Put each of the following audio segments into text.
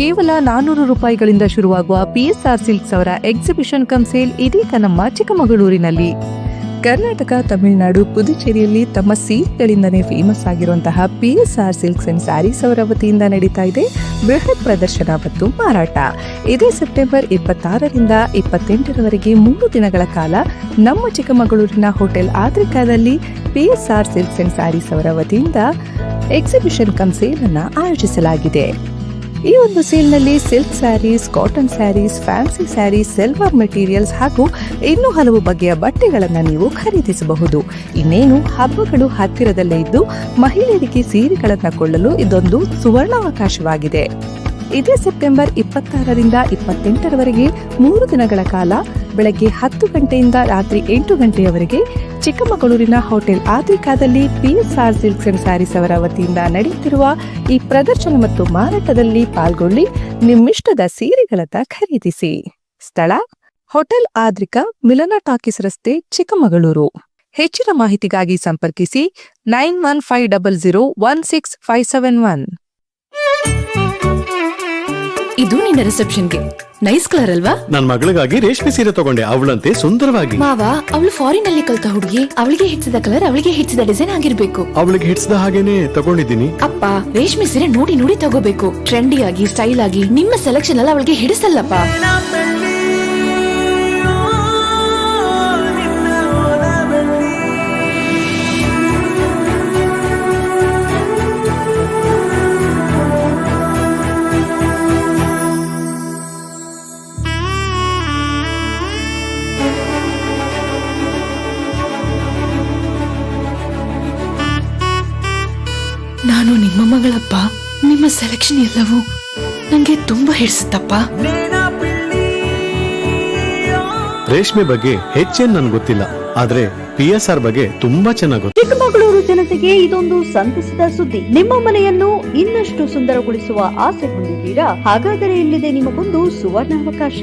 ಕೇವಲ ನಾನೂರು ರೂಪಾಯಿಗಳಿಂದ ಶುರುವಾಗುವ ಪಿಎಸ್ಆರ್ ಸಿಲ್ಕ್ಸ್ ಅವರ ಎಕ್ಸಿಬಿಷನ್ ಕಮ್ ಸೇಲ್ ಇದೀಗ ನಮ್ಮ ಚಿಕ್ಕಮಗಳೂರಿನಲ್ಲಿ. ಕರ್ನಾಟಕ, ತಮಿಳುನಾಡು, ಪುದುಚೇರಿಯಲ್ಲಿ ತಮ್ಮ ಸೀರೆಗಳಿಂದನೇ ಫೇಮಸ್ ಆಗಿರುವಂತಹ ಪಿಎಸ್ಆರ್ ಸಿಲ್ಕ್ಸ್ ಅಂಡ್ ಸ್ಯಾರೀಸ್ ಅವರ ವತಿಯಿಂದ ನಡೀತಾ ಇದೆ ಬೃಹತ್ ಪ್ರದರ್ಶನ ಮತ್ತು ಮಾರಾಟ. ಇದೇ ಸೆಪ್ಟೆಂಬರ್ ಇಪ್ಪತ್ತಾರರಿಂದ ಇಪ್ಪತ್ತೆಂಟರವರೆಗೆ ಮೂರು ದಿನಗಳ ಕಾಲ ನಮ್ಮ ಚಿಕ್ಕಮಗಳೂರಿನ ಹೋಟೆಲ್ ಆದ್ರಿಕಾದಲ್ಲಿ ಪಿಎಸ್ಆರ್ ಸಿಲ್ಕ್ಸ್ ಅಂಡ್ ಸ್ಯಾರೀಸ್ ಅವರ ವತಿಯಿಂದ ಎಕ್ಸಿಬಿಷನ್ ಕಮ್ ಸೇಲ್ ಆಯೋಜಿಸಲಾಗಿದೆ. ಈ ಒಂದು ಸೇಲ್ನಲ್ಲಿ silk sarees, cotton sarees, fancy sarees silver materials ಹಾಗೂ ಇನ್ನೂ ಹಲವು ಬಗೆಯ ಬಟ್ಟೆಗಳನ್ನು ನೀವು ಖರೀದಿಸಬಹುದು. ಇನ್ನೇನು ಹಬ್ಬಗಳು ಹತ್ತಿರದಲ್ಲೇ ಇದ್ದು ಮಹಿಳೆಯರಿಗೆ ಸೀರೆಗಳನ್ನು ಕೊಳ್ಳಲು ಇದೊಂದು ಸುವರ್ಣಾವಕಾಶವಾಗಿದೆ. ಇದೇ ಸೆಪ್ಟೆಂಬರ್ ಇಪ್ಪತ್ತಾರರಿಂದ ಇಪ್ಪತ್ತೆಂಟರವರೆಗೆ ಮೂರು ದಿನಗಳ ಕಾಲ ಬೆಳಗ್ಗೆ ಹತ್ತು ಗಂಟೆಯಿಂದ ರಾತ್ರಿ ಎಂಟು ಗಂಟೆಯವರೆಗೆ ಚಿಕ್ಕಮಗಳೂರಿನ ಹೋಟೆಲ್ ಆದ್ರಿಕಾದಲ್ಲಿ ಪಿಎಸ್ಆರ್ ಸಿಲ್ಕ್ಸ್ ಅಂಡ್ ಸ್ಯಾರೀಸ್ ಅವರ ವತಿಯಿಂದ ನಡೆಯುತ್ತಿರುವ ಈ ಪ್ರದರ್ಶನ ಮತ್ತು ಮಾರಾಟದಲ್ಲಿ ಪಾಲ್ಗೊಳ್ಳಿ. ನಿಮ್ಮಿಷ್ಟದ ಸೀರೆಗಳತ್ತ ಖರೀದಿಸಿ. ಸ್ಥಳ, ಹೋಟೆಲ್ ಆದ್ರಿಕಾ, ಮಿಲನ ಟಾಕೀಸ್ ರಸ್ತೆ, ಚಿಕ್ಕಮಗಳೂರು. ಹೆಚ್ಚಿನ ಮಾಹಿತಿಗಾಗಿ ಸಂಪರ್ಕಿಸಿ nine one five double zero one six five seven one. ಇದು ನಿನ್ನ ರಿಸೆಪ್ಷನ್ಗೆ ನೈಸ್ ಕಲರ್ ಅಲ್ವಾ? ನನ್ನ ಮಗಳಿಗಾಗಿ ರೇಷ್ಮೆ ಸೀರೆ ತಗೊಂಡೆ. ಅವಳಂತೆ ಸುಂದರವಾಗಿ. ಮಾವ ಅವಳು ಫಾರಿನ್ ಅಲ್ಲಿ ಕಲ್ತ ಹುಡುಗಿ. ಅವಳಿಗೆ ಹೆಚ್ಚಿದ ಕಲರ್ ಅವಳಿಗೆ ಹಿಡಿಸಿದ ಡಿಸೈನ್ ಆಗಿರ್ಬೇಕು. ಅವಳಿಗೆ ಹಿಡ್ಸಿದ ಹಾಗೇನೆ ತಗೊಂಡಿದ್ದೀನಿ. ಅಪ್ಪ ರೇಷ್ಮೆ ಸೀರೆ ನೋಡಿ ನೋಡಿ ತಗೋಬೇಕು. ಟ್ರೆಂಡಿ ಆಗಿ ಸ್ಟೈಲ್ ಆಗಿ ನಿಮ್ಮ ಸೆಲೆಕ್ಷನ್ ಎಲ್ಲ ಅವಳಿಗೆ ಹಿಡಿಸಲ್ಲಪ್ಪ. ನಿಮ್ಮ ಸೆಲೆಕ್ಷನ್ ಎಲ್ಲವೂ ನಂಗೆ ತುಂಬಾ ಹಿಡಿಸುತ್ತಪ್ಪ. ರೇಷ್ಮೆ ಬಗ್ಗೆ ಹೆಚ್ಚೇನ್ ನನ್ಗೆ ಗೊತ್ತಿಲ್ಲ ಆದ್ರೆ ಪಿ ಎಸ್ ಆರ್ ಬಗ್ಗೆ ತುಂಬಾ ಚೆನ್ನಾಗ್ ಗೊತ್ತು. ಚಿಕ್ಕಮಗಳೂರು ಜನತೆಗೆ ಇದೊಂದು ಸಂತಸದ ಸುದ್ದಿ. ನಿಮ್ಮ ಮನೆಯನ್ನು ಇನ್ನಷ್ಟು ಸುಂದರಗೊಳಿಸುವ ಆಸೆ ಹೊಂದಿದ್ದೀರಾ? ಹಾಗಾದರೆ ಇಲ್ಲಿದೆ ನಿಮಗೊಂದು ಸುವರ್ಣಾವಕಾಶ.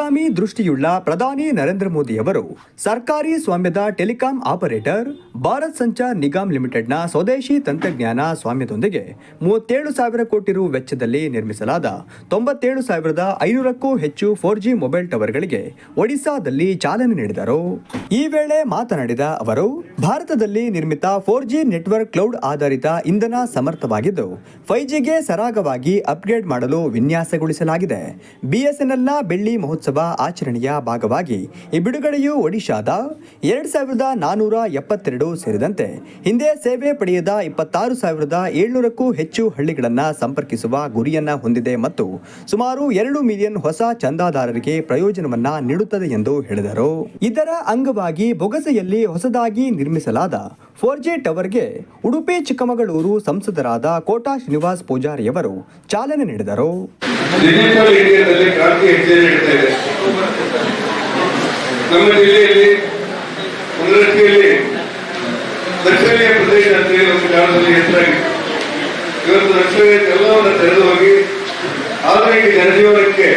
ದೂರಗಾಮಿ ದೃಷ್ಟಿಯುಳ್ಳ ಪ್ರಧಾನಿ ನರೇಂದ್ರ ಮೋದಿ ಅವರು ಸರ್ಕಾರಿ ಸ್ವಾಮ್ಯದ ಟೆಲಿಕಾಂ ಆಪರೇಟರ್ ಭಾರತ್ ಸಂಚಾರ್ ನಿಗಮ್ ಲಿಮಿಟೆಡ್ನ ಸ್ವದೇಶಿ ತಂತ್ರಜ್ಞಾನ ಸ್ವಾಮ್ಯದೊಂದಿಗೆ ಮೂವತ್ತೇಳು ಸಾವಿರ ಕೋಟಿ ರು ವೆಚ್ಚದಲ್ಲಿ ನಿರ್ಮಿಸಲಾದ ತೊಂಬತ್ತೇಳು ಸಾವಿರದ ಐನೂರಕ್ಕೂ ಹೆಚ್ಚು ಫೋರ್ ಜಿ ಮೊಬೈಲ್ ಟವರ್ಗಳಿಗೆ ಒಡಿಶಾದಲ್ಲಿ ಚಾಲನೆ ನೀಡಿದರು. ಈ ವೇಳೆ ಮಾತನಾಡಿದ ಅವರು, ಭಾರತದಲ್ಲಿ ನಿರ್ಮಿತ ಫೋರ್ ಜಿ ನೆಟ್ವರ್ಕ್ ಕ್ಲೌಡ್ ಆಧಾರಿತ ಇಂಧನ ಸಮರ್ಥವಾಗಿದ್ದು, ಫೈವ್ ಜಿಗೆ ಸರಾಗವಾಗಿ ಅಪ್ಗ್ರೇಡ್ ಮಾಡಲು ವಿನ್ಯಾಸಗೊಳಿಸಲಾಗಿದೆ. ಬಿಎಸ್ಎನ್ಎಲ್ನ ಬೆಳ್ಳಿ ಮಹೋತ್ಸವ ಆಚರಣೆಯ ಭಾಗವಾಗಿ ಈ ಬಿಡುಗಡೆಯು ಒಡಿಶಾದ ಎರಡು ಸಾವಿರದ ನಾನೂರ ಎಪ್ಪತ್ತೆರಡು ಸೇರಿದಂತೆ ಹಿಂದೆ ಸೇವೆ ಪಡೆಯದ ಇಪ್ಪತ್ತಾರು ಸಾವಿರದ ಏಳ್ನೂರಕ್ಕೂ ಹೆಚ್ಚು ಹಳ್ಳಿಗಳನ್ನು ಸಂಪರ್ಕಿಸುವ ಗುರಿಯನ್ನು ಹೊಂದಿದೆ ಮತ್ತು ಸುಮಾರು ಎರಡು ಮಿಲಿಯನ್ ಹೊಸ ಚಂದಾದಾರರಿಗೆ ಪ್ರಯೋಜನವನ್ನ ನೀಡುತ್ತದೆ ಎಂದು ಹೇಳಿದರು. ಇದರ ಅಂಗವಾಗಿ ಬೊಗಸೆಯಲ್ಲಿ ಹೊಸದಾಗಿ ನಿರ್ಮಿಸಲಾದ ಫೋರ್ ಜಿ ಟವರ್ಗೆ ಉಡುಪಿ, ಚಿಕ್ಕಮಗಳೂರು ಸಂಸದರಾದ ಕೋಟಾ ಶ್ರೀನಿವಾಸ್ ಪೂಜಾರಿಯವರು ಚಾಲನೆ ನೀಡಿದರು. ನಮ್ಮ ಜಿಲ್ಲೆಯಲ್ಲಿ ಮುನ್ನಡೆಯಲ್ಲಿ ದಕ್ಷಿಣೀಯ ಪ್ರದೇಶ ಅಂತ ಹೇಳಿ ಒಂದು ಕಾಲದಲ್ಲಿ ಹೆಸರಾಗಿತ್ತು ಇವತ್ತು ದಕ್ಷಿಣ ಎಲ್ಲವನ್ನು ತೆರೆದು ಹೋಗಿ ಆಧುನಿಕ ಜನಜೀವನಕ್ಕೆ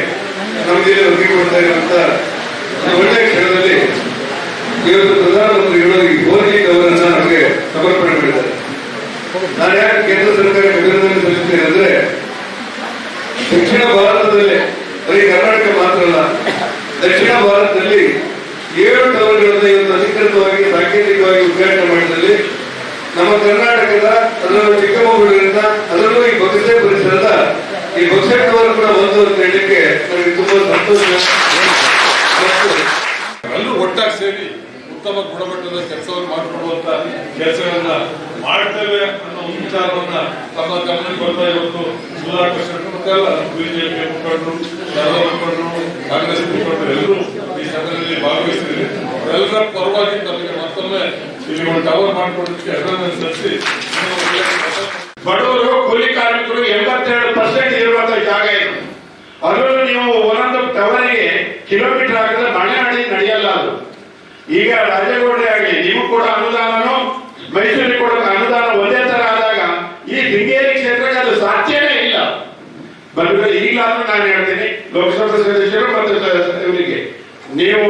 ನಮ್ಮ ಜಿಲ್ಲೆ ಒದಗಿಕೊಡ್ತಾ ಇರುವಂತ ಒಳ್ಳೆಯ ಕ್ಷಣದಲ್ಲಿ ಇವತ್ತು ಪ್ರಧಾನಮಂತ್ರಿಗಳು ಈ ಮೋದಿ ಅವರನ್ನ ನಮಗೆ ಸಮರ್ಪಣೆ ಮಾಡಿದ್ದಾರೆ. ನಾನು ಯಾಕೆ ಕೇಂದ್ರ ಸರ್ಕಾರಕ್ಕೆ ಅಭಿನಂದನೆ ಸಲ್ಲಿಸ್ತೇನೆ ಅಂದ್ರೆ ದಕ್ಷಿಣ ಭಾರತದಲ್ಲಿ ಬರೀ ಕರ್ನಾಟಕ ಮಾತ್ರ ಅಲ್ಲ ದಕ್ಷಿಣ ಭಾರತದಲ್ಲಿ ಏಳು ಟವರ್ಗಳನ್ನು ಇವತ್ತು ಅಧಿಕೃತವಾಗಿ, ಸಾಂಕೇತಿಕವಾಗಿ ಉದ್ಘಾಟನೆ ನಮ್ಮ ಕರ್ನಾಟಕದ, ಅದರಲ್ಲೂ ಚಿಕ್ಕಮಗಳೂರಿನ ಅದರಲ್ಲೂ ಈ ಬೊಗಸೆ ಪರಿಸರದ ಈ ಬೊಗಸೆ ಟವರ್ ಕೂಡ ಬಂದು ಅಂತ ಹೇಳಲಿಕ್ಕೆ ನನಗೆ ತುಂಬಾ ಸಂತೋಷ. ಎಲ್ಲರೂ ಒಟ್ಟಾಗಿ ಸೇರಿ ಉತ್ತಮ ಗುಣಮಟ್ಟದ ಕೆಲಸವನ್ನು ಮಾಡಿಕೊಡುವಂತ ಕೆಲಸಗಳನ್ನ ಮಾಡ್ತೇವೆ ಅನ್ನೋ ಒಂದು ವಿಚಾರವನ್ನ ತಮ್ಮ ಗಮನಕ್ಕೆ ಬರ್ತಾ ಇವತ್ತು ಸುಧಾಕರ್ ಮತ್ತೆಲ್ಲ ಬಿಜೆಪಿ ಮುಖಂಡರು ಎಲ್ಲ ಮುಖಂಡರು, ಕಾಂಗ್ರೆಸ್ ಮುಖಂಡರು ಎಲ್ಲರೂ ಈ ಸಭೆಯಲ್ಲಿ ಭಾಗವಹಿಸಿದ್ರೆ ಎಲ್ಲರ ಪರವಾಗಿ ತಮಗೆ ಮತ್ತೊಮ್ಮೆ ಇಲ್ಲಿ ಒಂದು ಟವರ್ ಮಾಡಿಕೊಡೋದಕ್ಕೆ ಅಭಿನಂದನೆ ಸಲ್ಲಿಸಿ, ಬಡವರು ಕೂಲಿ ಕಾರ್ಮಿಕರು ಎಂಬತ್ತೆರಡು ಪರ್ಸೆಂಟ್ ಇರುವಂತಹ ಜಾಗ ಇದು. ಅದರಲ್ಲೂ ನೀವು ಒಂದೊಂದು ಟವರಿಗೆ ಕಿಲೋಮೀಟರ್ ಆಗದ ಮನೆ ಹಳ್ಳಿ ನಡೆಯಲ್ಲ ಅದು. ಈಗ ರಾಜೇಗೌಡರೇ ಆಗಲಿ, ನೀವು ಕೂಡ ಅನುದಾನನು ಮೈಸೂರಿಗೆ ಕೊಡೋಕೆ ಅನುದಾನ ಒಂದೇ ತರ ಆದಾಗ ಈ ಶೃಂಗೇರಿ ಕ್ಷೇತ್ರಕ್ಕೆ ಅದು ಸಾಧ್ಯನೇ ಇಲ್ಲ ಬಂದ್ರೆ ಈಗಲಾದ್ರೂ ನಾನು ಹೇಳ್ತೀನಿ ಲೋಕಸಭಾ ಸದಸ್ಯರು ಮತ್ತು ಸ- ಇವರಿಗೆ ನೀವು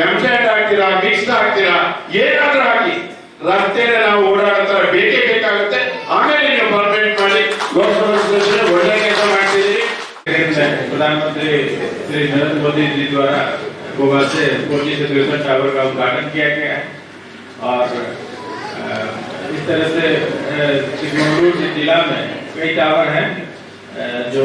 ಎಂಸೆಟ್ ಹಾಕ್ತೀರಾ ಮಿಕ್ಸ್ ಹಾಕ್ತೀರಾ ಏನಾದ್ರೂ ಹಾಕಿ ರಸ್ತೆಯಲ್ಲಿ ನಾವು ಓಡಾಡ್ತಾರೆ ಬೇಕೇ ಬೇಕಾಗುತ್ತೆ ಆಮೇಲೆ ನೀವು ಪರ್ಮನೆಂಟ್ ಮಾಡಿ ಲೋಕಸಭಾ ಸದಸ್ಯರು ಒಳ್ಳೆ ಕೆಲಸ ಮಾಡ್ತಿದ್ದೀರಿ प्रधानमंत्री श्री नरेंद्र मोदी जी द्वारा गोवा से फोर्टी से तिरसठ टावर का उद्घाटन किया गया है और अ, इस तरह से अ, चिकमंगलूर जिला में कई टावर हैं अ, जो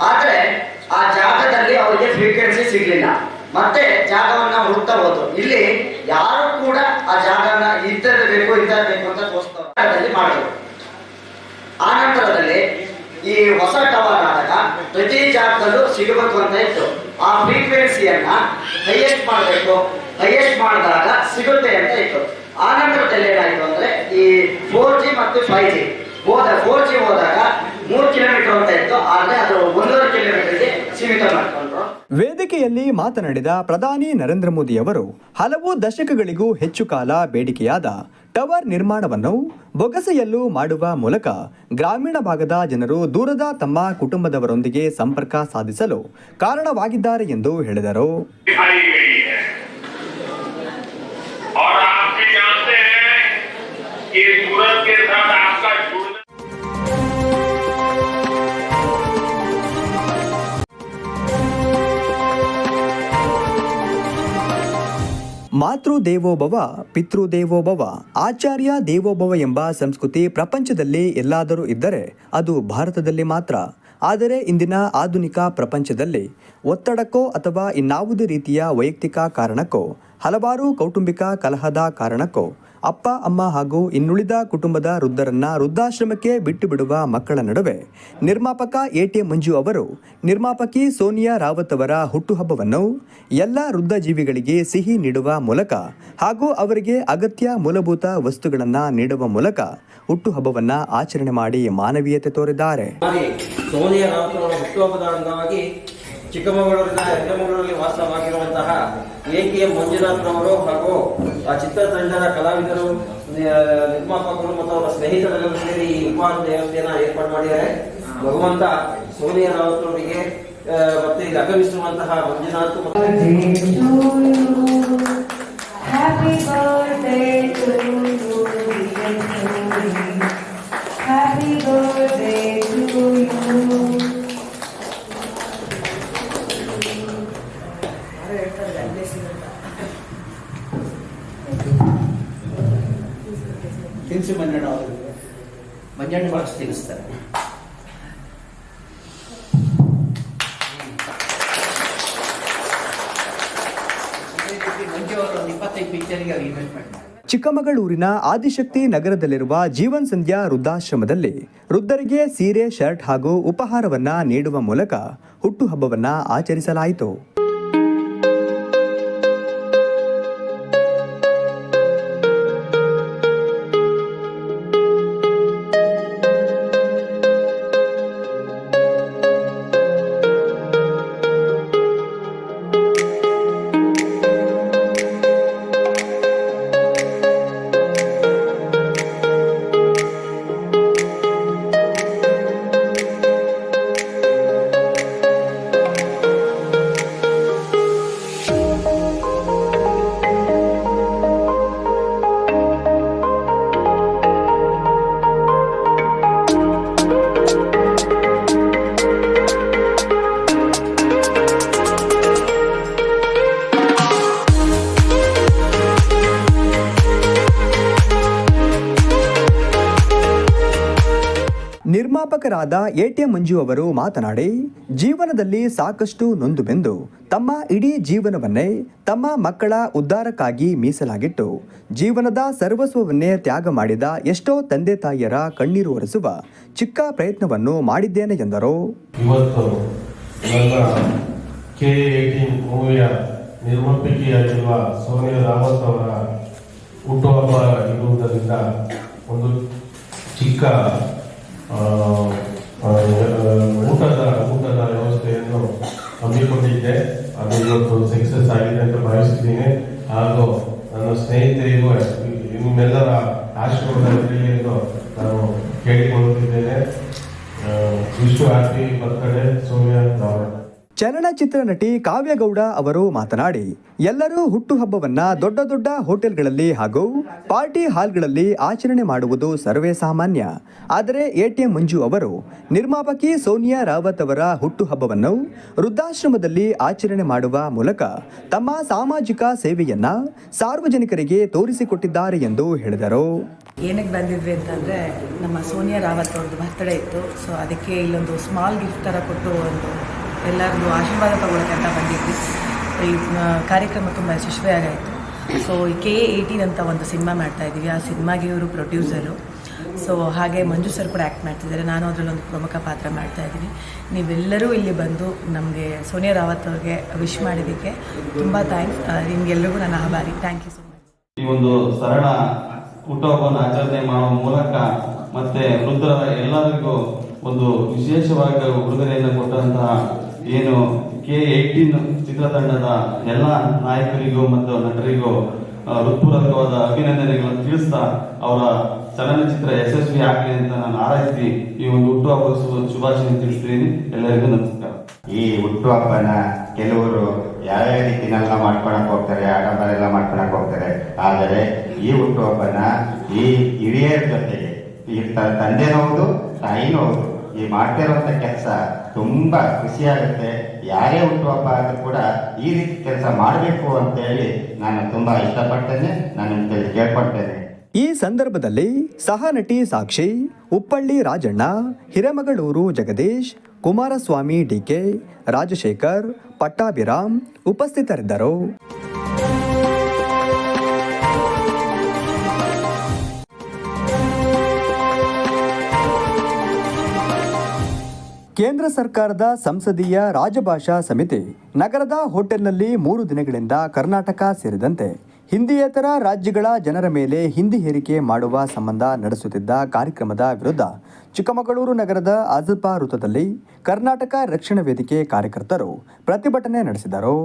ಆದ್ರೆ ಆ ಜಾಗದಲ್ಲಿ ಅವರಿಗೆ ಫ್ರೀಕ್ವೆನ್ಸಿ ಸಿಗಲಿಲ್ಲ. ಮತ್ತೆ ಜಾಗವನ್ನ ಹುಡ್ತಾ ಹೋದ್ರು ಇಲ್ಲಿ ಯಾರು ಕೂಡ ಆ ಜಾಗನ ಇಂಥದ್ದು ಬೇಕು ಇಂಥದ್ದು ಬೇಕು ಅಂತ ತೋರಿಸ್ತಾರೆ ಮಾಡಿದ್ರು ಆ ನಂತರದಲ್ಲಿ ಈ ಹೊಸ ಟವರ್ ಆದಾಗ ಪ್ರತಿ ಜಾಗದಲ್ಲೂ ಸಿಗಬೇಕು ಅಂತ ಇತ್ತು. ಆ ಫ್ರೀಕ್ವೆನ್ಸಿಯನ್ನ ಹೈಯೆಸ್ಟ್ ಮಾಡಬೇಕು. ಹೈಯೆಸ್ಟ್ ಮಾಡಿದಾಗ ಸಿಗುತ್ತೆ ಅಂತ ಇತ್ತು. ಆ ನಂತರದಲ್ಲಿ ಏನಾಯ್ತು ಅಂದ್ರೆ ಈ ಫೋರ್ ಜಿ ಮತ್ತು ಫೈವ್ ಜಿ ಹೋದ ಫೋರ್ ಜಿ ಹೋದಾಗ ಮೂರು ಕಿಲೋಮೀಟರ್ ಅಂತ ಇತ್ತು ಆದ್ರೆ ಅದು ಒಂದೂವರೆ ಕಿಲೋಮೀಟರ್ಗೆ ಸೀಮಿತ ಮಾಡ್ಕೊಂಡ್ರು. ವೇದಿಕೆಯಲ್ಲಿ ಮಾತನಾಡಿದ ಪ್ರಧಾನಿ ನರೇಂದ್ರ ಮೋದಿ ಅವರು ಹಲವು ದಶಕಗಳಿಗೂ ಹೆಚ್ಚು ಕಾಲ ಬೇಡಿಕೆಯಾದ ಟವರ್ ನಿರ್ಮಾಣವನ್ನು ಬೊಗಸೆಯಲ್ಲೂ ಮಾಡುವ ಮೂಲಕ ಗ್ರಾಮೀಣ ಭಾಗದ ಜನರು ದೂರದ ತಮ್ಮ ಕುಟುಂಬದವರೊಂದಿಗೆ ಸಂಪರ್ಕ ಸಾಧಿಸಲು ಕಾರಣವಾಗಿದ್ದಾರೆ ಎಂದು ಹೇಳಿದರು. ಮಾತೃ ದೇವೋಭವ ಪಿತೃ ದೇವೋಭವ ಆಚಾರ್ಯ ದೇವೋಭವ ಎಂಬ ಸಂಸ್ಕೃತಿ ಪ್ರಪಂಚದಲ್ಲಿ ಎಲ್ಲಾದರೂ ಇದ್ದರೆ ಅದು ಭಾರತದಲ್ಲಿ ಮಾತ್ರ. ಆದರೆ ಇಂದಿನ ಆಧುನಿಕ ಪ್ರಪಂಚದಲ್ಲಿ ಒತ್ತಡಕ್ಕೋ ಅಥವಾ ಇನ್ನಾವುದೇ ರೀತಿಯ ವೈಯಕ್ತಿಕ ಕಾರಣಕ್ಕೋ, ಹಲವಾರು ಕೌಟುಂಬಿಕ ಕಲಹದ ಕಾರಣಕ್ಕೋ, ಅಪ್ಪ, ಅಮ್ಮ ಹಾಗೂ ಇನ್ನುಳಿದ ಕುಟುಂಬದ ವೃದ್ಧರನ್ನ ವೃದ್ಧಾಶ್ರಮಕ್ಕೆ ಬಿಟ್ಟು ಬಿಡುವ ಮಕ್ಕಳ ನಡುವೆ ನಿರ್ಮಾಪಕ ಎ ಟಿ ಮಂಜು ಅವರು, ನಿರ್ಮಾಪಕಿ ಸೋನಿಯಾ ರಾವತ್ ಅವರ ಹುಟ್ಟುಹಬ್ಬವನ್ನು ಎಲ್ಲ ವೃದ್ಧ ಜೀವಿಗಳಿಗೆ ಸಿಹಿ ನೀಡುವ ಮೂಲಕ ಹಾಗೂ ಅವರಿಗೆ ಅಗತ್ಯ ಮೂಲಭೂತ ವಸ್ತುಗಳನ್ನು ನೀಡುವ ಮೂಲಕ ಹುಟ್ಟುಹಬ್ಬವನ್ನ ಆಚರಣೆ ಮಾಡಿ ಮಾನವೀಯತೆ ತೋರಿದ್ದಾರೆ. ಸೋನಿಯಾ ಹುಟ್ಟುಹಬ್ಬದ ಅಂಗವಾಗಿ ಚಿಕ್ಕಮಗಳೂರಿನ ಹೆಗ್ಗಮಗಳೂರಲ್ಲಿ ವಾಸವಾಗಿರುವಂತಹ ಎ ಕೆ ಎಂ ಮಂಜುನಾಥ್ರವರು ಹಾಗೂ ಆ ಚಿತ್ರತಂಡದ ಕಲಾವಿದರು ನಿರ್ಮಾಪಕರು ಮತ್ತು ಅವರ ಸ್ನೇಹಿತರೆಲ್ಲರೂ ಸೇರಿ ಈ ವಿಮಾನ ದೇವತೆಯನ್ನ ಏರ್ಪಾಡು ಮಾಡಿದ್ದಾರೆ. ಭಗವಂತ ಸೋನಿಯಾ ರಾವತ್ ಅವರಿಗೆ ಮತ್ತೆ ಇಲ್ಲಿ ಆಗಮಿಸಿರುವಂತಹ ಮಂಜುನಾಥ್ ಅವ್ರು ಇನ್ವೆಸ್ಟ್ಮೆಂಟ್ ತಿಳಿಸ್ತಾರೆ ಚಿಕ್ಕಮಗಳೂರಿನ ಆದಿಶಕ್ತಿ ನಗರದಲ್ಲಿರುವ ಜೀವನ್ ಸಂಧ್ಯಾ ವೃದ್ಧಾಶ್ರಮದಲ್ಲಿ ವೃದ್ಧರಿಗೆ ಸೀರೆ, ಶರ್ಟ್ ಹಾಗೂ ಉಪಹಾರವನ್ನ ನೀಡುವ ಮೂಲಕ ಹುಟ್ಟುಹಬ್ಬವನ್ನ ಆಚರಿಸಲಾಯಿತು. ನಿರ್ಮಾಪಕರಾದ ಎಟಿಎಂ ಮಂಜು ಅವರು ಮಾತನಾಡಿ, ಜೀವನದಲ್ಲಿ ಸಾಕಷ್ಟು ನೊಂದು ಬೆಂದು ತಮ್ಮ ಇಡೀ ಜೀವನವನ್ನೇ ತಮ್ಮ ಮಕ್ಕಳ ಉದ್ಧಾರಕ್ಕಾಗಿ ಮೀಸಲಾಗಿಟ್ಟು, ಜೀವನದ ಸರ್ವಸ್ವವನ್ನೇ ತ್ಯಾಗ ಮಾಡಿದ ಎಷ್ಟೋ ತಂದೆ ತಾಯಿಯರ ಕಣ್ಣೀರು ಒರೆಸುವ ಚಿಕ್ಕ ಪ್ರಯತ್ನವನ್ನು ಮಾಡಿದ್ದೇನೆ ಎಂದರು. ಸೋನಿಯಾ ಹುಟ್ಟುಹಬ್ಬ ಇರುವುದರಿಂದ ಒಂದು ಚಿಕ್ಕ ಊಟದ ಊಟದ ವ್ಯವಸ್ಥೆಯನ್ನು ಹಮ್ಮಿಕೊಂಡಿದ್ದೆ. ಅದು ಇವತ್ತು ಸಕ್ಸಸ್ ಆಗಿದೆ ಅಂತ ಭಾವಿಸಿದ್ದೀನಿ ಹಾಗೂ ನನ್ನ ಸ್ನೇಹಿತರಿಗೂ, ನಿಮ್ಮೆಲ್ಲರ ಎಂದು ನಾನು ಕೇಳಿಕೊಳ್ಳುತ್ತಿದ್ದೇನೆ. ವಿಶ್ವ ಹ್ಯಾಪಿ ಬರ್ತ್ಡೇ ಸೋಮ್ಯಾ ಚಲನಚಿತ್ರ ನಟಿ ಕಾವ್ಯಗೌಡ ಅವರು ಮಾತನಾಡಿ, ಎಲ್ಲರೂ ಹುಟ್ಟುಹಬ್ಬವನ್ನ ದೊಡ್ಡ ದೊಡ್ಡ ಹೋಟೆಲ್ಗಳಲ್ಲಿ ಹಾಗೂ ಪಾರ್ಟಿ ಹಾಲ್ಗಳಲ್ಲಿ ಆಚರಣೆ ಮಾಡುವುದು ಸರ್ವೇ ಸಾಮಾನ್ಯ. ಆದರೆ ಎಟಿಎಂ ಮಂಜು ಅವರು, ನಿರ್ಮಾಪಕಿ ಸೋನಿಯಾ ರಾವತ್ ಅವರ ಹುಟ್ಟುಹಬ್ಬವನ್ನು ವೃದ್ಧಾಶ್ರಮದಲ್ಲಿ ಆಚರಣೆ ಮಾಡುವ ಮೂಲಕ ತಮ್ಮ ಸಾಮಾಜಿಕ ಸೇವೆಯನ್ನ ಸಾರ್ವಜನಿಕರಿಗೆ ತೋರಿಸಿಕೊಟ್ಟಿದ್ದಾರೆ ಎಂದು ಹೇಳಿದರು. ಏನಕ್ಕೆ ಬಂದಿದ್ವಿ ಅಂತಂದರೆ, ನಮ್ಮ ಸೋನಿಯಾ ರಾವತ್ ಅವ್ರದ್ದು ಬರ್ತಡೇ ಇತ್ತು. ಸೊ ಅದಕ್ಕೆ ಇಲ್ಲೊಂದು ಸ್ಮಾಲ್ ಗಿಫ್ಟ್ ಥರ ಕೊಟ್ಟು ಒಂದು ಎಲ್ಲರಿಗೂ ಆಶೀರ್ವಾದ ತಗೊಳ್ಳೋಕೆ ಅಂತ ಬಂದಿದ್ವಿ. ಈ ಕಾರ್ಯಕ್ರಮ ತುಂಬ ಯಶಸ್ವಿಯಾಗಾಯಿತು. ಸೊ ಕೆ ಏಯ್ಟೀನ್ ಅಂತ ಒಂದು ಸಿನಿಮಾ ಮಾಡ್ತಾ ಇದ್ದೀವಿ. ಆ ಸಿನಿಮಾಗೆ ಇವರು ಪ್ರೊಡ್ಯೂಸರು ಸೊ ಹಾಗೆ ಮಂಜು ಸರ್ ಕೂಡ ಆ್ಯಕ್ಟ್ ಮಾಡ್ತಿದ್ದಾರೆ. ನಾನು ಅದರಲ್ಲೊಂದು ಪ್ರಮುಖ ಪಾತ್ರ ಮಾಡ್ತಾ ಇದ್ದೀನಿ. ನೀವೆಲ್ಲರೂ ಇಲ್ಲಿ ಬಂದು ನಮಗೆ ಸೋನಿಯಾ ರಾವತ್ ಅವ್ರಿಗೆ ವಿಶ್ ಮಾಡಿದ್ದಕ್ಕೆ ತುಂಬ ಥ್ಯಾಂಕ್ಸ್ ನಿಮಗೆಲ್ಲರಿಗೂ ನನ್ನ ಆಭಾರಿ. ಥ್ಯಾಂಕ್ ಯು ಸೊ ಮಚ್ ಈ ಒಂದು ಸರಳ ಹುಟ್ಟುಹಬ್ಬವನ್ನು ಆಚರಣೆ ಮಾಡುವ ಮೂಲಕ ಮತ್ತೆ ವೃದ್ಧರ ಎಲ್ಲರಿಗೂ ಒಂದು ವಿಶೇಷವಾಗಿ ಉಡುಗೊರೆಯನ್ನು ಕೊಟ್ಟಂತಹ ಏನು ಕೆ ಏಯ್ಟೀನ್ ಚಿತ್ರತಂಡದ ಎಲ್ಲ ನಾಯಕರಿಗೂ ಮತ್ತು ನಟರಿಗೂ ಹೃತ್ಪೂರ್ವಕವಾದ ಅಭಿನಂದನೆಗಳನ್ನು ತಿಳಿಸ್ತಾ ಅವರ ಚಲನಚಿತ್ರ ಯಶಸ್ವಿ ಆಗಲಿ ಅಂತ ನಾನು ಹಾರೈಸಿ ಈ ಒಂದು ಹುಟ್ಟುಹಬ್ಬ ಶುಭ- ಶುಭಾಶಯ ತಿಳಿಸ್ತೀನಿ. ಎಲ್ಲರಿಗೂ ನಮಸ್ಕಾರ. ಈ ಹುಟ್ಟುಹಬ್ಬನ ಕೆಲವರು ಯಾವ ಯಾವ ರೀತಿನೆಲ್ಲ ಮಾಡ್ಕೊಳಕ್ ಹೋಗ್ತಾರೆ ಆಡಂಬರ ಎಲ್ಲ ಮಾಡ್ಕೊಳಕ್ ಹೋಗ್ತಾರೆ. ಆದರೆ ಈ ಹುಟ್ಟುಹಬ್ಬನ ಈ ಹಿರಿಯರ ಜೊತೆಗೆ, ಈ ತ- ತಂದೆನೂ ಹೌದು ತಾಯಿನೂ ಹೌದು ಈ ಮಾಡ್ತಿರುವಂತ ಕೆಲಸ ತುಂಬಾ ಖುಷಿಯಾಗುತ್ತೆ ಯಾರೇ ಹುಟ್ಟುಹಬ್ಬ ಆದ್ರೂ ಕೂಡ ಈ ರೀತಿ ಕೆಲಸ ಮಾಡಬೇಕು ಅಂತ ಹೇಳಿ ನಾನು ತುಂಬಾ ಇಷ್ಟಪಡ್ತೇನೆ. ನಾನು ನಿಮ್ಗೆ ಕೇಳ್ಕೊಡ್ತೇನೆ ಈ ಸಂದರ್ಭದಲ್ಲಿ ಸಹ ನಟಿ ಸಾಕ್ಷಿ ಉಪ್ಪಳ್ಳಿ ರಾಜಣ್ಣ, ಹಿರೇಮಗಳೂರು ಜಗದೀಶ್, ಕುಮಾರಸ್ವಾಮಿ ಡಿಕೆ ರಾಜಶೇಖರ್, ಪಟ್ಟಾಭಿರಾಮ್ ಉಪಸ್ಥಿತರಿದ್ದರು. ಕೇಂದ್ರ ಸರ್ಕಾರದ ಸಂಸದೀಯ ರಾಜಭಾಷಾ ಸಮಿತಿ ನಗರದ ಹೋಟೆಲ್ನಲ್ಲಿ ಮೂರು ದಿನಗಳಿಂದ ಕರ್ನಾಟಕ ಸೇರಿದಂತೆ ಹಿಂದಿಯೇತರ ರಾಜ್ಯಗಳ ಜನರ ಮೇಲೆ ಹಿಂದಿ ಹೇರಿಕೆ ಮಾಡುವ ಸಂಬಂಧ ನಡೆಸುತ್ತಿದ್ದ ಕಾರ್ಯಕ್ರಮದ ವಿರುದ್ಧ ಚಿಕ್ಕಮಗಳೂರು ನಗರದ ಆಜಲ್ಪಾ ವೃತ್ತದಲ್ಲಿ ಕರ್ನಾಟಕ ರಕ್ಷಣಾ ವೇದಿಕೆ ಕಾರ್ಯಕರ್ತರು ಪ್ರತಿಭಟನೆ ನಡೆಸಿದರು.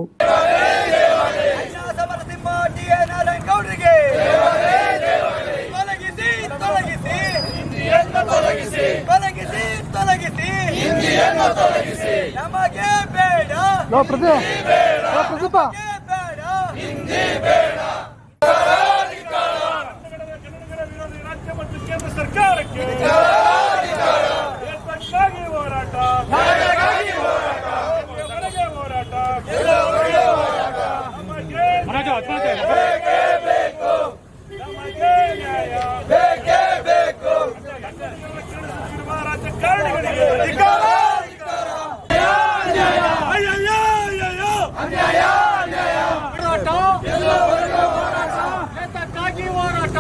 ರಾಜ್ಯ ಮತ್ತು ಕೇಂದ್ರ ಸರ್ಕಾರಕ್ಕೆ ಹೋರಾಟ. ಹೊರಗೆ ಹೋರಾಟ ನಮಗೆ ನಮಗೆ ನ್ಯಾಯ ಇರುವ ರಾಜಕಾರಣಿಗಳಿಗೆ ಅಯ್ಯಯ್ಯೋ, ಅಯ್ಯಯ್ಯೋ. ಹೋರಾಟ ಏತಕ್ಕಾಗಿ ಹೋರಾಟ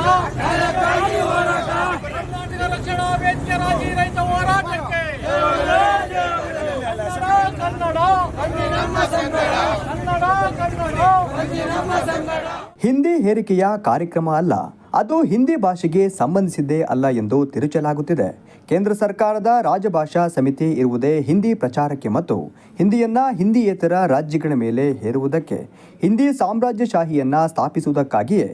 ಕರ್ನಾಟಕ ರಕ್ಷಣಾ ವೇದಿಕೆ ರಾಜಿ ರೈತ ಹೋರಾಟಕ್ಕೆ ಕನ್ನಡ ಕನ್ನಡ ಕನ್ನಡ ಹಿಂದಿ ಹೇರಿಕೆಯ ಕಾರ್ಯಕ್ರಮ ಅಲ್ಲ, ಅದು ಹಿಂದಿ ಭಾಷೆಗೆ ಸಂಬಂಧಿಸಿದ್ದೇ ಅಲ್ಲ ಎಂದು ತಿರುಚಲಾಗುತ್ತಿದೆ. ಕೇಂದ್ರ ಸರ್ಕಾರದ ರಾಜಭಾಷಾ ಸಮಿತಿ ಇರುವುದೇ ಹಿಂದಿ ಪ್ರಚಾರಕ್ಕೆ ಮತ್ತು ಹಿಂದಿಯನ್ನ ಹಿಂದಿಯೇತರ ರಾಜ್ಯಗಳ ಮೇಲೆ ಹೇರುವುದಕ್ಕೆ. ಹಿಂದಿ ಸಾಮ್ರಾಜ್ಯಶಾಹಿಯನ್ನು ಸ್ಥಾಪಿಸುವುದಕ್ಕಾಗಿಯೇ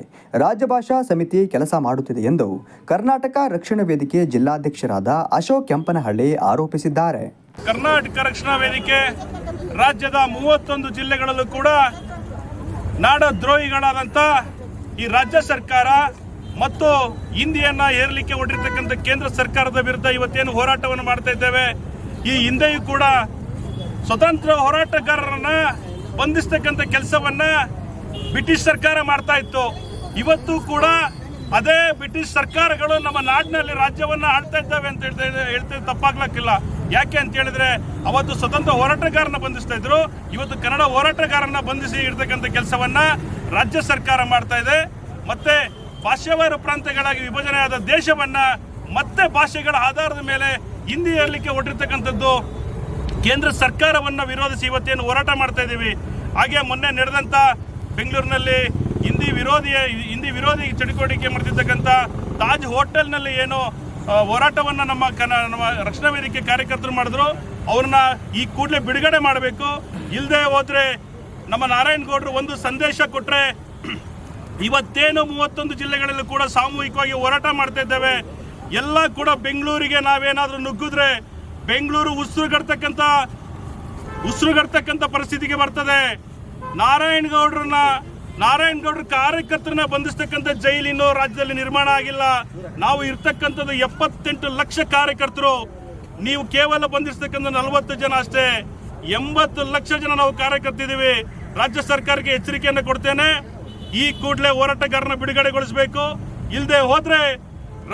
ರಾಜಭಾಷಾ ಸಮಿತಿ ಕೆಲಸ ಮಾಡುತ್ತಿದೆ ಎಂದು ಕರ್ನಾಟಕ ರಕ್ಷಣಾ ವೇದಿಕೆ ಜಿಲ್ಲಾಧ್ಯಕ್ಷರಾದ ಅಶೋಕ್ ಕೆಂಪನಹಳ್ಳಿ ಆರೋಪಿಸಿದ್ದಾರೆ. ಕರ್ನಾಟಕ ರಕ್ಷಣಾ ವೇದಿಕೆ ರಾಜ್ಯದ ಮೂವತ್ತೊಂದು ಜಿಲ್ಲೆಗಳಲ್ಲೂ ಕೂಡ ನಾಡದ್ರೋಹಿಗಳಾದಂಥ ಈ ರಾಜ್ಯ ಸರ್ಕಾರ ಮತ್ತು ಹಿಂದಿಯನ್ನ ಏರ್ಲಿಕ್ಕೆ ಹೊಡಿರ್ತಕ್ಕಂಥ ಕೇಂದ್ರ ಸರ್ಕಾರದ ವಿರುದ್ಧ ಇವತ್ತೇನು ಹೋರಾಟವನ್ನು ಮಾಡ್ತಾ ಇದ್ದೇವೆ, ಈ ಹಿಂದೆಯೂ ಕೂಡ ಸ್ವತಂತ್ರ ಹೋರಾಟಗಾರರನ್ನ ಬಂಧಿಸ್ತಕ್ಕಂಥ ಕೆಲಸವನ್ನ ಬ್ರಿಟಿಷ್ ಸರ್ಕಾರ ಮಾಡ್ತಾ ಇತ್ತು. ಇವತ್ತು ಕೂಡ ಅದೇ ಬ್ರಿಟಿಷ್ ಸರ್ಕಾರಗಳು ನಮ್ಮ ನಾಡಿನಲ್ಲಿ ರಾಜ್ಯವನ್ನ ಆಳ್ತಾ ಇದ್ದಾವೆ ಅಂತ ಹೇಳ್ತಾ ಹೇಳ್ತಾ ತಪ್ಪಾಗ್ಲಕ್ಕಿಲ್ಲ. ಯಾಕೆ ಅಂತ ಹೇಳಿದ್ರೆ ಅವತ್ತು ಸ್ವತಂತ್ರ ಹೋರಾಟಗಾರನ ಬಂಧಿಸ್ತಾ ಇದ್ರು. ಇವತ್ತು ಕನ್ನಡ ಹೋರಾಟಗಾರನ ಬಂಧಿಸಿ ಇರ್ತಕ್ಕಂಥ ಕೆಲಸವನ್ನ ರಾಜ್ಯ ಸರ್ಕಾರ ಮಾಡ್ತಾ ಇದೆ. ಮತ್ತೆ ಭಾಷಾವಾರು ಪ್ರಾಂತ್ಯಗಳಾಗಿ ವಿಭಜನೆ ಆದ ದೇಶವನ್ನ ಮತ್ತೆ ಭಾಷೆಗಳ ಆಧಾರದ ಮೇಲೆ ಹಿಂದಿ ಹೇಳಲಿಕ್ಕೆ ಹೊಟ್ಟಿರ್ತಕ್ಕಂಥದ್ದು ಕೇಂದ್ರ ಸರ್ಕಾರವನ್ನ ವಿರೋಧಿಸಿ ಇವತ್ತೇನು ಹೋರಾಟ ಮಾಡ್ತಾ ಇದ್ದೀವಿ ಹಾಗೆ ಮೊನ್ನೆ ನಡೆದಂತ ಬೆಂಗಳೂರಿನಲ್ಲಿ ಹಿಂದಿ ವಿರೋಧಿ ಹಿಂದಿ ವಿರೋಧಿ ಚಟುವಟಿಕೆ ಮಾಡ್ತಿರ್ತಕ್ಕಂಥ ತಾಜ್ ಹೋಟೆಲ್ನಲ್ಲಿ ಏನು ಹೋರಾಟವನ್ನು ನಮ್ಮ ಕನ, ನಮ್ಮ ರಕ್ಷಣಾ ವೇದಿಕೆ ಕಾರ್ಯಕರ್ತರು ಮಾಡಿದ್ರು. ಅವ್ರನ್ನ ಈ ಕೂಡಲೇ ಬಿಡುಗಡೆ ಮಾಡಬೇಕು. ಇಲ್ಲದೆ ಹೋದ್ರೆ ನಮ್ಮ ನಾರಾಯಣ ಗೌಡ್ರು ಒಂದು ಸಂದೇಶ ಕೊಟ್ರೆ ಇವತ್ತೇನು ಮೂವತ್ತೊಂದು ಜಿಲ್ಲೆಗಳಲ್ಲೂ ಕೂಡ ಸಾಮೂಹಿಕವಾಗಿ ಹೋರಾಟ ಮಾಡ್ತಾ ಇದ್ದೇವೆ. ಎಲ್ಲ ಕೂಡ ಬೆಂಗಳೂರಿಗೆ ನಾವೇನಾದರೂ ನುಗ್ಗಿದ್ರೆ ಬೆಂಗಳೂರು ಉಸಿರುಗಡ್ತಕ್ಕಂಥ ಉಸಿರುಗಡ್ತಕ್ಕಂಥ ಪರಿಸ್ಥಿತಿಗೆ ಬರ್ತದೆ. ನಾರಾಯಣ ಗೌಡ್ರನ್ನ ನಾರಾಯಣ ಗೌಡ್ರ ಕಾರ್ಯಕರ್ತರನ್ನ ಬಂಧಿಸ್ತಕ್ಕಂಥ ಜೈಲಿನ್ನು ರಾಜ್ಯದಲ್ಲಿ ನಿರ್ಮಾಣ ಆಗಿಲ್ಲ. ನಾವು ಇರ್ತಕ್ಕಂಥದ್ದು ಎಪ್ಪತ್ತೆಂಟು ಲಕ್ಷ ಕಾರ್ಯಕರ್ತರು. ನೀವು ಕೇವಲ ಬಂಧಿಸ್ತಕ್ಕಂಥ ನಲವತ್ತು ಜನ ಅಷ್ಟೇ. ಎಂಬತ್ತು ಲಕ್ಷ ಜನ ನಾವು ಕಾರ್ಯಕರ್ತಿದ್ದೀವಿ. ರಾಜ್ಯ ಸರ್ಕಾರಕ್ಕೆ ಎಚ್ಚರಿಕೆಯನ್ನು ಕೊಡ್ತೇನೆ. ಈ ಕೂಡಲೇ ಹೋರಾಟಗಾರನ ಬಿಡುಗಡೆಗೊಳಿಸಬೇಕು. ಇಲ್ಲದೆ ಹೋದ್ರೆ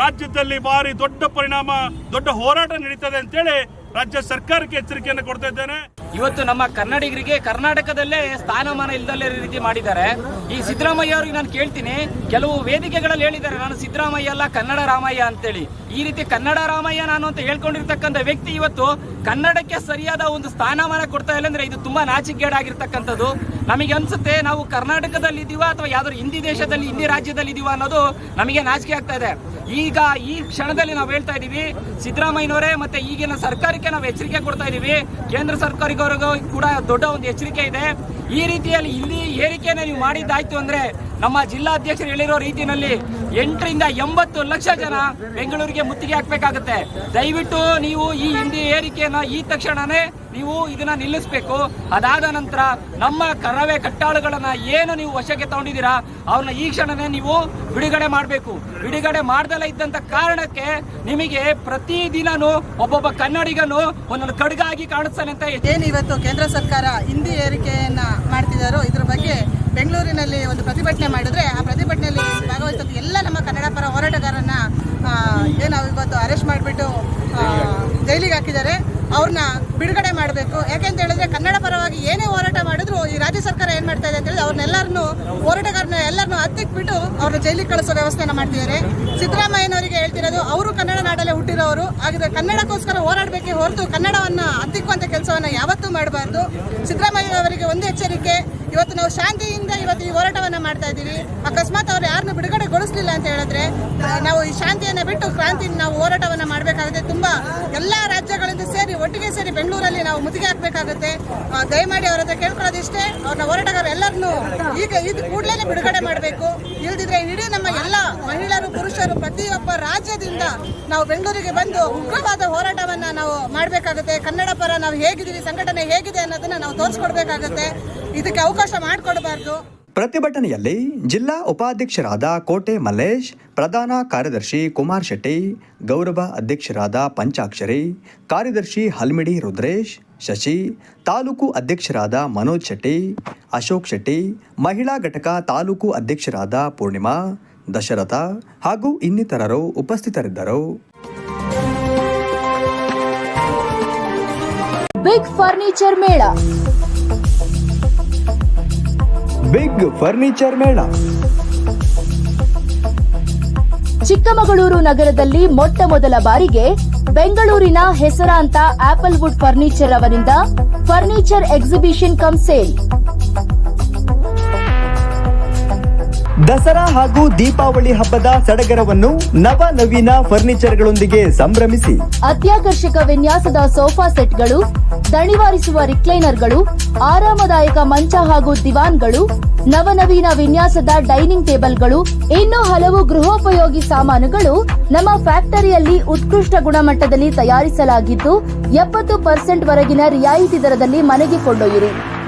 ರಾಜ್ಯದಲ್ಲಿ ಭಾರಿ ದೊಡ್ಡ ಪರಿಣಾಮ, ದೊಡ್ಡ ಹೋರಾಟ ನಡೀತದೆ ಅಂತೇಳಿ ರಾಜ್ಯ ಸರ್ಕಾರಕ್ಕೆ ಎಚ್ಚರಿಕೆಯನ್ನು ಕೊಡ್ತಾ ಇವತ್ತು ನಮ್ಮ ಕನ್ನಡಿಗರಿಗೆ ಕರ್ನಾಟಕದಲ್ಲೇ ಸ್ಥಾನಮಾನ ಇಲ್ಲದಲ್ಲೇ ರೀತಿ ಮಾಡಿದ್ದಾರೆ. ಈ ಸಿದ್ದರಾಮಯ್ಯ ಅವರಿಗೆ ನಾನು ಕೇಳ್ತೀನಿ, ಕೆಲವು ವೇದಿಕೆಗಳಲ್ಲಿ ಹೇಳಿದ್ದಾರೆ, ನಾನು ಸಿದ್ದರಾಮಯ್ಯ ಅಲ್ಲ, ಕನ್ನಡ ರಾಮಯ್ಯ ಅಂತೇಳಿ. ಈ ರೀತಿ ಕನ್ನಡ ರಾಮಯ್ಯ ನಾನು ಅಂತ ಹೇಳ್ಕೊಂಡಿರ್ತಕ್ಕಂಥ ವ್ಯಕ್ತಿ ಇವತ್ತು ಕನ್ನಡಕ್ಕೆ ಸರಿಯಾದ ಒಂದು ಸ್ಥಾನಮಾನ ಕೊಡ್ತಾ ಇಲ್ಲ ಅಂದ್ರೆ ಇದು ತುಂಬಾ ನಾಚಿಕೆಗೇಡಾಗಿರ್ತಕ್ಕಂಥದ್ದು. ನಮಗೆ ಅನ್ಸುತ್ತೆ ನಾವು ಕರ್ನಾಟಕದಲ್ಲಿ ಇದೀವ ಅಥವಾ ಯಾವ್ದಾದ್ರು ಹಿಂದಿ ದೇಶದಲ್ಲಿ, ಹಿಂದಿ ರಾಜ್ಯದಲ್ಲಿ ಇದೀವ ಅನ್ನೋದು ನಮಗೆ ನಾಚಿಕೆ ಆಗ್ತಾ ಇದೆ. ಈಗ ಈ ಕ್ಷಣದಲ್ಲಿ ನಾವು ಹೇಳ್ತಾ ಇದೀವಿ ಸಿದ್ದರಾಮಯ್ಯನವರೇ ಮತ್ತೆ ಈಗಿನ ಸರ್ಕಾರಕ್ಕೆ ನಾವು ಎಚ್ಚರಿಕೆ ಕೊಡ್ತಾ ಇದೀವಿ ಕೇಂದ್ರ ಸರ್ಕಾರಿಗವ್ರಿಗೂ ಕೂಡ ದೊಡ್ಡ ಒಂದು ಎಚ್ಚರಿಕೆ ಇದೆ. ಈ ರೀತಿಯಲ್ಲಿ ಇಲ್ಲಿ ಏರಿಕೆಯನ್ನು ನೀವು ಮಾಡಿದ್ದಾಯ್ತು ಅಂದ್ರೆ ನಮ್ಮ ಜಿಲ್ಲಾಧ್ಯಕ್ಷರು ಹೇಳಿರೋ ರೀತಿಯಲ್ಲಿ ಎಂಟರಿಂದ ಎಂಬತ್ತು ಲಕ್ಷ ಜನ ಬೆಂಗಳೂರಿಗೆ ಮುತ್ತಿಗೆ ಹಾಕಬೇಕಾಗುತ್ತೆ. ದಯವಿಟ್ಟು ನೀವು ಈ ಹಿಂದಿ ಏರಿಕೆಯನ್ನ ಈ ತಕ್ಷಣನೇ ನೀವು ಇದನ್ನ ನಿಲ್ಲಿಸಬೇಕು. ಅದಾದ ನಂತರ ನಮ್ಮ ಕರವೇ ಕಟ್ಟಾಳುಗಳನ್ನ ಏನು ನೀವು ವಶಕ್ಕೆ ತಗೊಂಡಿದ್ದೀರಾ, ಅವ್ರನ್ನ ಈ ಕ್ಷಣನೇ ನೀವು ಬಿಡುಗಡೆ ಮಾಡಬೇಕು. ಬಿಡುಗಡೆ ಮಾಡ್ದಲೇ ಇದ್ದಂತ ಕಾರಣಕ್ಕೆ ನಿಮಗೆ ಪ್ರತಿ ದಿನನೂ ಒಬ್ಬೊಬ್ಬ ಕನ್ನಡಿಗನು ಒಂದೊಂದು ಕಡುಗಾಗಿ ಕಾಣಿಸ್ತಾನೆ ಅಂತ ಏನು ಇವತ್ತು ಕೇಂದ್ರ ಸರ್ಕಾರ ಹಿಂದಿ ಏರಿಕೆಯನ್ನ ಮಾಡ್ತಿದಾರೋ, ಇದ್ರ ಬಗ್ಗೆ ಬೆಂಗಳೂರಿನಲ್ಲಿ ಒಂದು ಪ್ರತಿಭಟನೆ ಮಾಡಿದ್ರೆ ಆ ಪ್ರತಿಭಟನೆಯಲ್ಲಿ ಭಾಗವಹಿಸಿದ ಎಲ್ಲ ನಮ್ಮ ಕನ್ನಡ ಪರ ಹೋರಾಟಗಾರರನ್ನ ಆ, ಏನು ಇವತ್ತು ಅರೆಸ್ಟ್ ಮಾಡಿಬಿಟ್ಟು ಜೈಲಿಗೆ ಹಾಕಿದ್ದಾರೆ. ಅವ್ರನ್ನ ಬಿಡುಗಡೆ ಮಾಡಬೇಕು. ಯಾಕೆಂತ ಹೇಳಿದ್ರೆ ಕನ್ನಡ ಪರವಾಗಿ ಏನೇ ಹೋರಾಟ ಮಾಡಿದ್ರು ಈ ರಾಜ್ಯ ಸರ್ಕಾರ ಏನ್ ಮಾಡ್ತಾ ಇದೆ ಅಂತ ಹೇಳಿದ್ರೆ ಅವ್ರನ್ನೆಲ್ಲರನ್ನು ಹೋರಾಟಗಾರನ ಎಲ್ಲರನ್ನು ಹತ್ತಿಕ್ಬಿಟ್ಟು ಅವ್ರನ್ನ ಜೈಲಿಗೆ ಕಳಿಸೋ ವ್ಯವಸ್ಥೆನ ಮಾಡ್ತಿದ್ದಾರೆ. ಸಿದ್ದರಾಮಯ್ಯನವರಿಗೆ ಹೇಳ್ತಿರೋದು ಅವರು ಕನ್ನಡ ನಾಡಲ್ಲೇ ಹುಟ್ಟಿರೋರು ಹಾಗಿದ್ರೆ ಕನ್ನಡಕ್ಕೋಸ್ಕರ ಹೋರಾಡಬೇಕೆ ಹೊರತು ಕನ್ನಡವನ್ನ ಹತ್ತಿಕ್ಕುವಂಥ ಕೆಲಸವನ್ನ ಯಾವತ್ತೂ ಮಾಡಬಾರ್ದು. ಸಿದ್ದರಾಮಯ್ಯ ಅವರಿಗೆ ಒಂದು ಎಚ್ಚರಿಕೆ ಇವತ್ತು ನಾವು ಶಾಂತಿಯಿಂದ ಇವತ್ತು ಈ ಹೋರಾಟವನ್ನ ಮಾಡ್ತಾ ಇದ್ದೀವಿ. ಅಕಸ್ಮಾತ್ ಅವ್ರು ಯಾರನ್ನು ಬಿಡುಗಡೆಗೊಳಿಸಲಿಲ್ಲ ಅಂತ ಹೇಳಿದ್ರೆ ನಾವು ಈ ಶಾಂತಿಯನ್ನ ಬಿಟ್ಟು ಕ್ರಾಂತಿ ನಾವು ಹೋರಾಟವನ್ನ ಮಾಡಬೇಕಾಗುತ್ತೆ. ತುಂಬಾ ಎಲ್ಲಾ ರಾಜ್ಯಗಳಿಂದ ಸೇರಿ, ಒಟ್ಟಿಗೆ ಸೇರಿ ಬೆಂಗಳೂರಲ್ಲಿ ನಾವು ಮುತ್ತಿಗೆ ಹಾಕ್ಬೇಕಾಗುತ್ತೆ. ದಯಮಾಡಿ ಅವ್ರ ಹತ್ರ ಕೇಳ್ಕೊಳ್ಳೋದಿಷ್ಟೇ ಅವ್ರನ್ನ ಹೋರಾಟಗಾರ ಎಲ್ಲರನ್ನೂ ಈಗ ಇದು ಕೂಡಲೇ ಬಿಡುಗಡೆ ಮಾಡಬೇಕು. ಇಲ್ದಿದ್ರೆ ಇಡೀ ನಮ್ಮ ಎಲ್ಲ ಮಹಿಳೆಯರು ಪ್ರತಿಯೊಬ್ಬ ರಾಜ್ಯದಿಂದ ನಾವು ಬೆಂಗಳೂರಿಗೆ ಬಂದು ಉಗ್ರವಾದ ಹೋರಾಟವನ್ನ ನಾವು ಮಾಡಬೇಕಾಗುತ್ತೆ. ಕನ್ನಡ ಪರ ನಾವು ಹೇಗಿದ್ದೀವಿ, ಸಂಘಟನೆ ಹೇಗಿದೆ ಅನ್ನೋದನ್ನ ನಾವು ತೋರಿಸ್ಕೊಡ್ಬೇಕಾಗುತ್ತೆ. ಇದಕ್ಕೆ ಅವಕಾಶ ಮಾಡಿಕೊಡಬಾರ್ದು. ಪ್ರತಿಭಟನೆಯಲ್ಲಿ ಜಿಲ್ಲಾ ಉಪಾಧ್ಯಕ್ಷರಾದ ಕೋಟೆ ಮಲ್ಲೇಶ್, ಪ್ರಧಾನ ಕಾರ್ಯದರ್ಶಿ ಕುಮಾರ್ ಶೆಟ್ಟಿ, ಗೌರವ ಅಧ್ಯಕ್ಷರಾದ ಪಂಚಾಕ್ಷರಿ, ಕಾರ್ಯದರ್ಶಿ ಹಲ್ಮಿಡಿ ರುದ್ರೇಶ್, ಶಶಿ, ತಾಲೂಕು ಅಧ್ಯಕ್ಷರಾದ ಮನೋಜ್ ಶೆಟ್ಟಿ, ಅಶೋಕ್ ಶೆಟ್ಟಿ, ಮಹಿಳಾ ಘಟಕ ತಾಲೂಕು ಅಧ್ಯಕ್ಷರಾದ ಪೂರ್ಣಿಮಾ ದಶರಥ ಹಾಗೂ ಇನ್ನಿತರರು ಉಪಸ್ಥಿತರಿದ್ದರು. ಬಿಗ್ ಫರ್ನಿಚರ್ ಮೇಳ ಬಿಗ್ ಫರ್ನಿಚರ್ ಮೇಳ ಚಿಕ್ಕಮಗಳೂರು ನಗರದಲ್ಲಿ ಮೊಟ್ಟ ಮೊದಲ ಬಾರಿಗೆ ಬೆಂಗಳೂರಿನ ಹೆಸರಾಂತ ಆಪಲ್ ವುಡ್ ಫರ್ನಿಚರ್ ಅವರಿಂದ furniture exhibition cum sale Dasara ಹಾಗೂ ದೀಪಾವಳಿ ಹಬ್ಬದ ಸಡಗರವನ್ನು ನವ ನವೀನ ಫರ್ನಿಚರ್ಗಳೊಂದಿಗೆ ಸಂಭ್ರಮಿಸಿ. ಅತ್ಯಾಕರ್ಷಕ ವಿನ್ಯಾಸದ ಸೋಫಾ ಸೆಟ್ಗಳು, ದಣಿವಾರಿಸುವ ರಿಕ್ಲೈನರ್ಗಳು, ಆರಾಮದಾಯಕ ಮಂಚ ಹಾಗೂ ದಿವಾನ್ಗಳು ನವನವೀನ ವಿನ್ಯಾಸದ ಡೈನಿಂಗ್ ಟೇಬಲ್ಗಳು, ಇನ್ನೂ ಹಲವು ಗೃಹೋಪಯೋಗಿ ಸಾಮಾನುಗಳು ನಮ್ಮ ಫ್ಯಾಕ್ಟರಿಯಲ್ಲಿ ಉತ್ಕೃಷ್ಟ ಗುಣಮಟ್ಟದಲ್ಲಿ ತಯಾರಿಸಲಾಗಿದ್ದು, ಎಪ್ಪತ್ತು ಪರ್ಸೆಂಟ್ ವರೆಗಿನ ರಿಯಾಯಿತಿ ದರದಲ್ಲಿ ಮನೆಗೆ ಕೊಂಡೊಯ್ಯಿರಿ.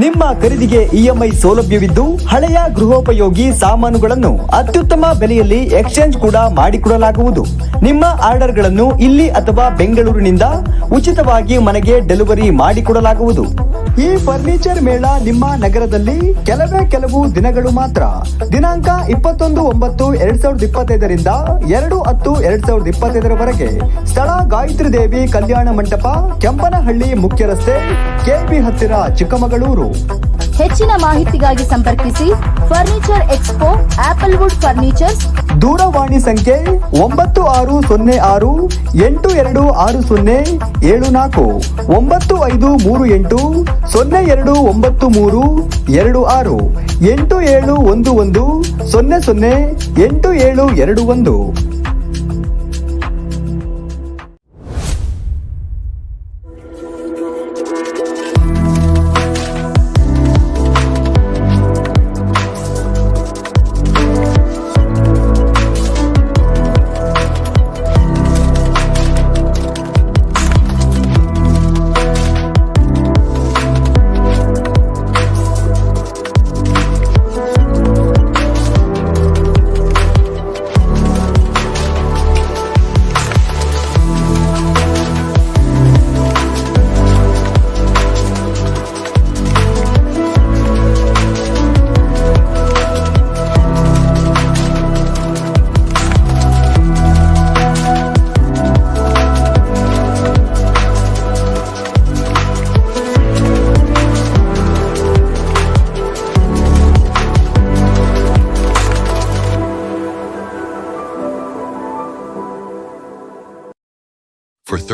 ನಿಮ್ಮ ಖರೀದಿಗೆ ಇಎಂಐ ಸೌಲಭ್ಯವಿದ್ದು ಹಳೆಯ ಗೃಹೋಪಯೋಗಿ ಸಾಮಾನುಗಳನ್ನು ಅತ್ಯುತ್ತಮ ಬೆಲೆಯಲ್ಲಿ ಎಕ್ಸ್ಚೇಂಜ್ ಕೂಡ ಮಾಡಿಕೊಡಲಾಗುವುದು. ನಿಮ್ಮ ಆರ್ಡರ್ಗಳನ್ನು ಇಲ್ಲಿ ಅಥವಾ ಬೆಂಗಳೂರಿನಿಂದ ಉಚಿತವಾಗಿ ಮನೆಗೆ ಡೆಲಿವರಿ ಮಾಡಿಕೊಡಲಾಗುವುದು. ಈ ಫರ್ನಿಚರ್ ಮೇಳ ನಿಮ್ಮ ನಗರದಲ್ಲಿ ಕೆಲವೇ ಕೆಲವು ದಿನಗಳು ಮಾತ್ರ. ದಿನಾಂಕ ಇಪ್ಪತ್ತೊಂದು ಒಂಬತ್ತು ಎರಡ್ ಸಾವಿರದ ಇಪ್ಪತ್ತೈದರಿಂದ ಎರಡು ಹತ್ತು ಎರಡ್ ಸಾವಿರದ ಇಪ್ಪತ್ತೈದರವರೆಗೆ ಸ್ಥಳ ಗಾಯತ್ರಿ ದೇವಿ ಕಲ್ಯಾಣ ಮಂಟಪ ಕೆಂಪನಹಳ್ಳಿ ಮುಖ್ಯ ರಸ್ತೆ ಕೆಬಿ ಹತ್ತಿರ ಚಿಕ್ಕಮಗಳೂರು. ಹೆಚ್ಚಿನ ಮಾಹಿತಿಗಾಗಿ ಸಂಪರ್ಕಿಸಿ furniture expo Apple Wood furniture ದೂರವಾಣಿ ಸಂಖ್ಯೆ ಒಂಬತ್ತು ಆರು ಸೊನ್ನೆ ಆರು ಎಂಟು ಎರಡು ಆರು ಸೊನ್ನೆ ಏಳು ನಾಲ್ಕು. ಒಂಬತ್ತು ಐದು ಮೂರು ಎಂಟು ಸೊನ್ನೆ ಎರಡು ಒಂಬತ್ತು ಮೂರು ಎರಡು ಆರು ಎಂಟು ಏಳು ಒಂದು ಒಂದು ಸೊನ್ನೆ ಸೊನ್ನೆ ಎಂಟು ಏಳು ಎರಡು ಒಂದು.